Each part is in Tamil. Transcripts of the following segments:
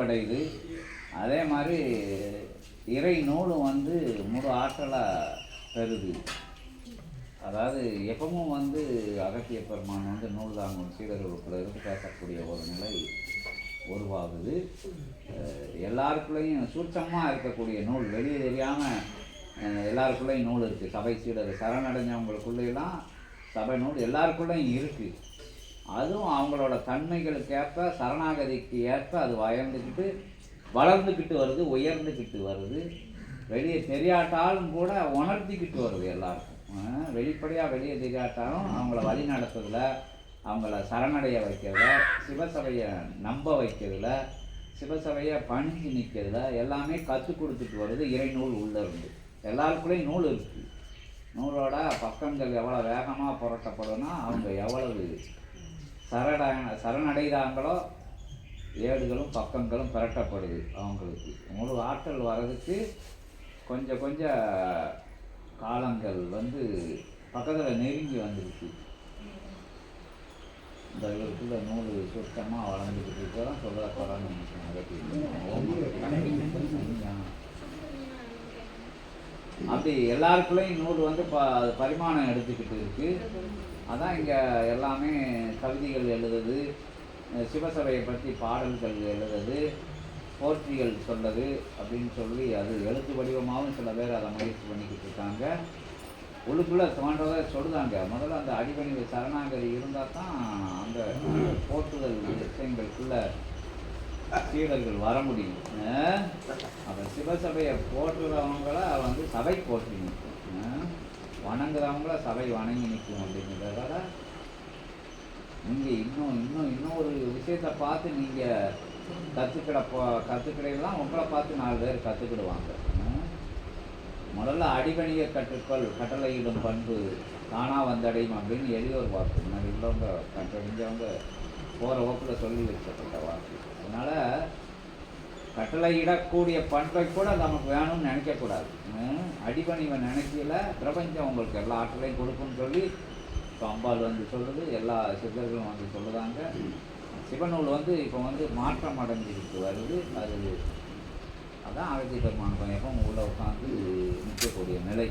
விரிவடையுது அதே மாதிரி இறை நூலும் வந்து முழு ஆற்றலாக பெறுது அதாவது எப்பவும் வந்து அகத்திய பெருமான் வந்து நூல் தாங்கும் சீடர்களுக்குள்ள இருந்து பேசக்கூடிய ஒரு நிலை உருவாகுது. எல்லாருக்குள்ளேயும் சூட்சமாக இருக்கக்கூடிய நூல் வெளியே தெரியாமல் எல்லாருக்குள்ளேயும் நூல் இருக்குது சபை சீடர் சரணடைஞ்சவங்களுக்குள்ளேயெல்லாம் சபை நூல் எல்லாருக்குள்ளேயும் இருக்குது அதுவும் அவங்களோட தன்மைகளுக்கு ஏற்ப சரணாகதிக்கு ஏற்ப அது வயர்ந்துக்கிட்டு வளர்ந்துக்கிட்டு வருது உயர்ந்துக்கிட்டு வருது. வெளியே தெரியாட்டாலும் கூட உணர்த்திக்கிட்டு வருது எல்லாருக்கும். வெளிப்படையாக வெளியே தெரியாட்டாலும் அவங்கள வழி நடத்துறதுல அவங்கள சரணடைய வைக்கிறதுல சிவசபையை நம்ப வைக்கிறதுல சிவசபையை பணிஞ்சு நிற்கிறதுல எல்லாமே கற்றுக் கொடுத்துட்டு வருது. இறைநூல் உள்ள இருந்து. எல்லாருக்குள்ளேயும் நூல் இருக்குது நூலோட பக்கங்கள் எவ்வளோ வேகமாக புரட்டப்படும்னா அவங்க எவ்வளவு சரண சரணடைகிறாங்களோ ஏடுகளும் பக்கங்களும் பிரட்டப்படுது அவங்களுக்கு. முழு ஆற்றல் வர்றதுக்கு கொஞ்சம் கொஞ்சம் காலங்கள் வந்து பக்கத்தில் நெருங்கி வந்துருச்சு. இந்த இவருக்குள்ள நூல் சுத்தமாக வளர்ந்துக்கிட்டு இருக்கதான் சொல்ல போகிறான்னு அப்படி எல்லாருக்குள்ளேயும் நூல் வந்து ப பரிமாணம் எடுத்துக்கிட்டு இருக்கு. அதான் இங்கே எல்லாமே கவிதைகள் எழுதுது சிவசபையை பற்றி பாடல்கள் எழுதுது போற்றிகள் சொல்லுது அப்படின்னு சொல்லி அது எழுத்து வடிவமாகவும் சில பேர் அதை முயற்சி பண்ணிக்கிட்டு இருக்காங்க. உள்ளுக்குள்ளே தோன்றதை சொல்லுதாங்க. முதல்ல அந்த அடிபணிவு சரணாகதி இருந்தால் தான் அந்த போற்றுதல் விஷயங்களுக்குள்ள சீடர்கள் வர முடியும். அப்போ சிவசபையை போற்றுறவங்கள வந்து சபை போற்றணும் வணங்குறவங்கள சபை வணங்கி நிற்கும் அப்படிங்கிறதால நீங்கள் இன்னும் இன்னும் இன்னும் ஒரு விஷயத்தை பார்த்து நீங்கள் கற்றுக்கிட போ கற்றுக்கிடையெல்லாம் உங்களை பார்த்து நாலு பேர் கற்றுக்கிடுவாங்க முதல்ல அடிபணிய கற்றுக்கொள் கட்டளையிடும் பண்பு தானா வந்தடையும் அப்படின்னு எளியோர் வாக்கு. முன்னாடி உள்ளவங்க கண்டறிஞ்சவங்க போகிற ஓப்பில் சொல்லி வச்சப்பட்ட வாக்கு. அதனால் கட்டளையிடக்கூடிய பண்பை கூட நமக்கு வேணும்னு நினைக்கக்கூடாது. ஹம், அடிபணிவை நினைக்கல பிரபஞ்சம் உங்களுக்கு எல்லா ஆற்றலையும் கொடுக்கும்னு சொல்லி இப்போ அம்பாள் வந்து சொல்லுது எல்லா சித்தர்களும் வந்து சொல்லுதாங்க சிவநூல் வந்து இப்போ வந்து மாற்றம் அடைஞ்சிருக்கு வருது. அது அதான் அகத்திய பெருமான எப்போ உள்ள உட்காந்து நிற்கக்கூடிய நிலை.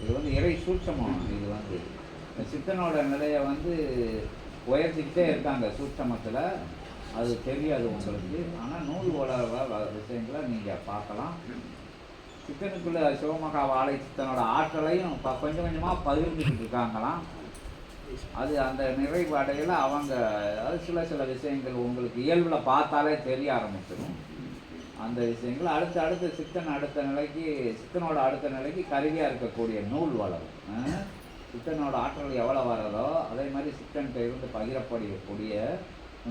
இது வந்து இறை சூட்சமம் இது வந்து. சித்தனோட நிலையை வந்து உயர்த்திக்கிட்டே இருக்காங்க சூட்சமத்தில். அது தெரியாது உங்களுக்கு. ஆனால் நூல் வளர விஷயங்களை நீங்கள் பார்க்கலாம். சிக்கனுக்குள்ளே சிவமகா வாழை சித்தனோட ஆற்றலையும் ப- கொஞ்சம் கொஞ்சமாக பகிர்ந்துக்கிட்டு இருக்காங்களாம். அது அந்த நிறைவாடையில் அவங்க அதாவது சில சில விஷயங்கள் உங்களுக்கு இயல்பில் பார்த்தாலே தெரிய ஆரம்பிச்சிடும். அந்த விஷயங்கள் அடுத்து அடுத்து சித்தன் அடுத்த நிலைக்கு சித்தனோட அடுத்த நிலைக்கு கருவியாக இருக்கக்கூடிய நூல் வளரும். சித்தனோட ஆற்றல் எவ்வளோ வர்றதோ அதே மாதிரி சித்தன்கிட்ட இருந்து பகிரப்படக்கூடிய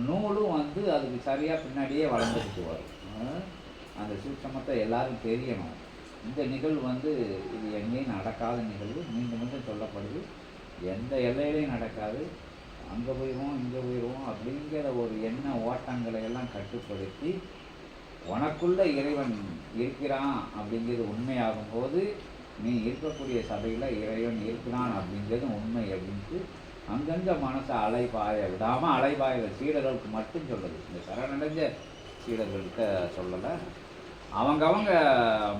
நூலும் வந்து அதுக்கு சரியாக பின்னாடியே வளர்ந்துக்கிட்டு வரும். அந்த சூட்சமத்தை எல்லாரும் தெரியணும். இந்த நிகழ்வு வந்து இது எங்கேயும் நடக்காத நிகழ்வு. மீண்டும் மீண்டும் சொல்லப்படுது. எந்த எல்லையிலையும் நடக்காது. அங்கே போயிடுவோம் இங்கே போயிடுவோம் அப்படிங்கிற ஒரு எண்ண ஓட்டங்களை எல்லாம் கட்டுப்படுத்தி உனக்குள்ள இறைவன் இருக்கிறான் அப்படிங்கிறது உண்மையாகும் போது நீ இருக்கக்கூடிய சபையில் இறைவன் இருக்கிறான் அப்படிங்கிறது உண்மை அப்படின்ட்டு அங்கங்க மனசை அலைபாய விடாமல் அலைபாய சீடர்களுக்கு மட்டும் சொல்லுது இந்த சரணடைஞ்ச சீடர்கள்கிட்ட சொல்லலை. அவங்கவங்க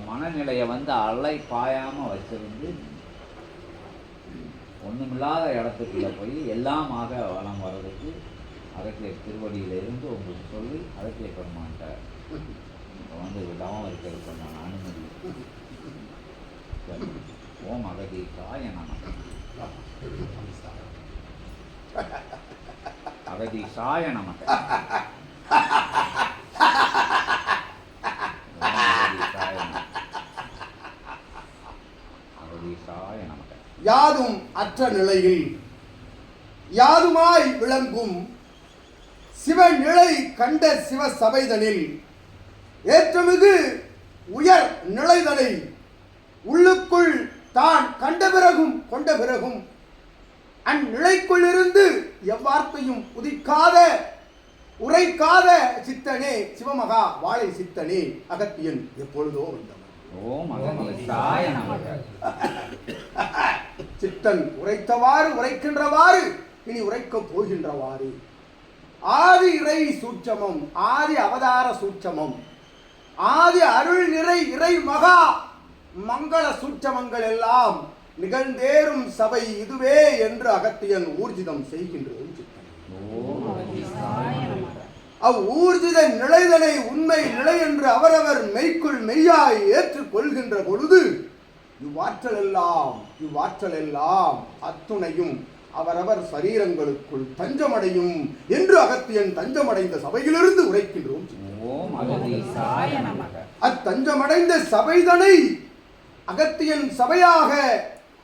மனநிலையை வந்து அலை பாயாமல் வச்சிருந்து ஒண்ணுமில்லாத இடத்துக்குள்ள போய் எல்லாமாக வளம் வர்றதுக்கு அகத்திய திருவடியில இருந்து உங்களுக்கு சொல்லி அகத்திய பெருமான்கிட்ட வந்து விடாமல் இருக்கிறதுக்கு நான் அனுமதி. ஓம் அகதி காயனா சாய நமக நமக. யாதும் அற்ற நிலையில் யாதுமாய் விளங்கும் சிவநிலை கண்ட சிவ சபைதனில் ஏற்றமிகு உயர் நிலைதனை உள்ளுக்குள் தான் கண்ட பிறகும் கொண்ட பிறகும் அந்நிலைக்குள்ளிருந்து உதிக்காத உரைக்காத சித்தனே சிவமகா வாழை சித்தனே அகத்தியன் எப்பொழுதோ வந்தவன். சித்தன் உரைத்தவாறு உரைக்கின்றவாறு இனி உரைக்கப் போகின்றவாறு. ஆதி இறை சூட்சமம் ஆதி அவதார சூட்சமம் ஆதி அருள் நிறை இறை மகா மங்கள சூட்சமங்கள் எல்லாம் நிகழ்ந்தேறும் சபை இதுவே என்று அகத்தியன் ஊர்ஜிதம் செய்கின்றது. நமக அவ் ஊர்ஜித நிலைதனை உண்மை நிலை என்று அவரவர் மெய்க்குள் மெய்யாய் ஏற்றுக் கொள்கின்ற பொழுது இவ்வாற்றல் எல்லாம் இவ்வாற்றல் எல்லாம் அத்துணையும் அவரவர் சரீரங்களுக்குள் தஞ்சமடையும் என்று அகத்தியன் தஞ்சமடைந்த சபையிலிருந்து உரைக்கின்றோம். அத்தஞ்சமடைந்த சபைதனை அகத்தியன் சபையாக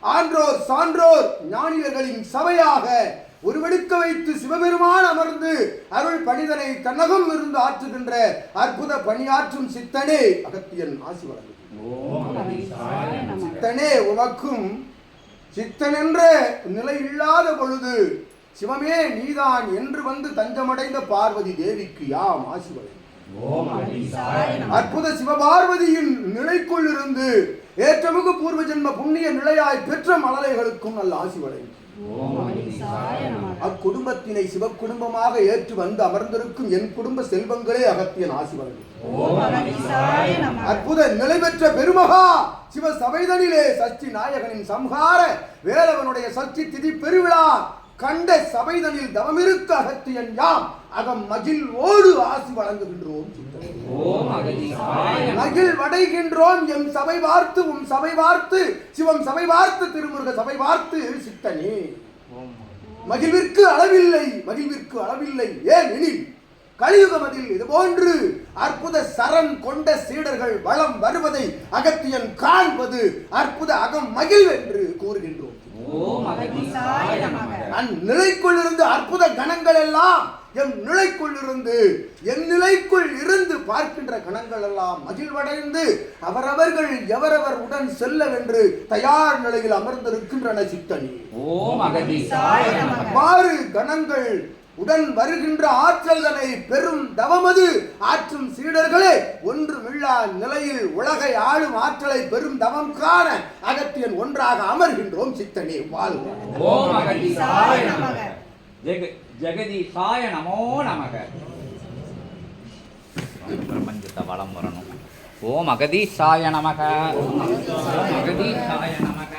ஆன்றோர் சான்றோர் ஞானியர்களின் சபையாக உருவெடுக்க வைத்து சிவபெருமான் அமர்ந்து அருள் பணிதனை தன்னகம் இருந்து ஆற்றுகின்ற அற்புத பணியாற்றும் சித்தனே அகத்தியன் ஆசி வழங்குகிறார் சித்தனே உமக்கும் சித்தன் என்ற நிலை இல்லாத பொழுது சிவமே நீதான் என்று வந்து தஞ்சமடைந்த பார்வதி தேவிக்கு யாம் ஆசி அற்புத சிவபார்வதியின் நிலைக்குள் இருந்து ஏற்றமிகு பூர்வ ஜென்ம புண்ணிய நிலையாய் பெற்ற மலலைகளுக்கும் நல்ல ஆசி வழங்கும். அக்குடும்பத்தினை சிவக்குடும்பமாக ஏற்று வந்து அமர்ந்திருக்கும் என் குடும்ப செல்வங்களே அகத்தியன் ஆசி அற்புத நிலை பெற்ற பெருமகா சிவ சபைதனிலே சஷ்டி நாயகனின் சம்ஹார வேலவனுடைய சஷ்டி திதி பெருவிழா கண்ட சபைதனில் தவமிருக்க அகத்தியன் யாம்? அகம் மகிழ் ஓடு ஆசி வழங்குகின்றோம் மகிழ் வடைகின்றோம் எம் சபை பார்த்து உம் சபை பார்த்து சிவம் சபை பார்த்து திருமுருக சபை பார்த்து சித்தனே. மகிழ்விற்கு அளவில்லை மகிழ்விற்கு அளவில்லை ஏன் எனில் கலியுகமதில் இது போன்று அற்புத சரண் கொண்ட சீடர்கள் வளம் வருவதை அகத்தியன் காண்பது அற்புத அகம் மகிழ் என்று கூறுகின்றோம் அந்நிலைக்குள் இருந்து அற்புத கணங்கள் எல்லாம் எம் நிலைக்குள் இருந்து என் நிலைக்குள் இருந்து பார்க்கின்ற கணங்கள் எல்லாம் மகிழ்வடைந்து அவரவர்கள் எவரவர் உடன் செல்லவென்று தயார் நிலையில் அமர்ந்திருக்கின்றன சித்தனி. நமக அவ்வாறு கணங்கள் உடன் வருகின்ற ஆற்றல்தனை பெரும் தவமது. ஆற்றும் சீடர்களே ஒன்றுமில்லா நிலையில் உலகை ஆளும் ஆற்றலை பெரும் தவம் காண அகத்தியன் ஒன்றாக அமர்கின்றோம் சித்தனே வாழ்க. ஓம் அகதி சாய நமக. ஜெக ஜெகதி சாய நமோ நமக. பிரபஞ்சத்தை வளம் வரணும். ஓம் அகதி சாய நமக. ஓம் அகதி சாய நமக.